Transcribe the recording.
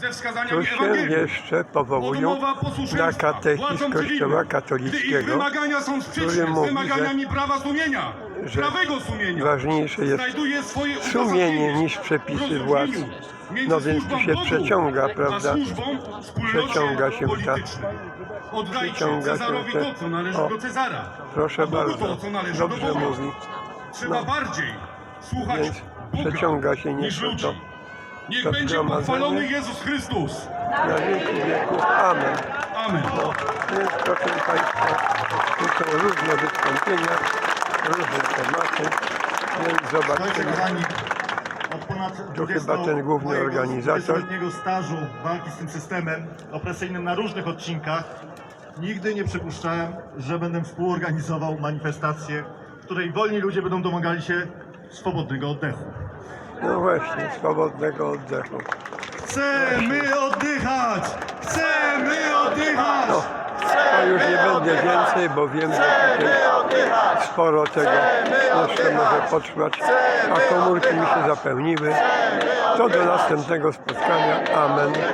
ze wskazaniami Tu się Ewangelii. jeszcze powołują Odmowa na posłuszeństwa katechizm władzom Kościoła cywilnym, gdy ich katolickiego. wymagania są sprzeczne mówi, z wymaganiami prawa sumienia, że prawego sumienia. ważniejsze jest Znajduje swoje sumienie uzasadnienie niż w przepisy rozróżnieniu władz. między No więc tu służbą się Bogu przeciąga, a prawda? służbą wspólnocie Przeciąga się ta- politycznej. Oddajcie przeciąga się Cezarowi te- to, co należy o, do Cezara. Proszę a Bogu bardzo, to, co należy do dobrze Boga. mówi. Trzeba No. bardziej słuchać Więc Boga przeciąga się niż nieco ludzi. to- Niech to będzie pochwalony Jezus Chrystus. Na wieki wieków. Amen. Amen. No, więc proszę Państwa, tu są różne wystąpienia, różne tematy. Więc Słuchajcie, zobaczymy. kochani, od ponad To 20 chyba ten główny organizator. 20-letniego stażu walki z tym systemem opresyjnym na różnych odcinkach nigdy nie przypuszczałem, że będę współorganizował manifestację, w której wolni ludzie będą domagali się swobodnego oddechu. No właśnie, swobodnego oddechu. Chcemy oddychać! Chcemy oddychać! No, to już nie będzie więcej, bo wiem, że tutaj sporo tego jeszcze może potrwać, a komórki mi się zapełniły. To do następnego spotkania. Amen.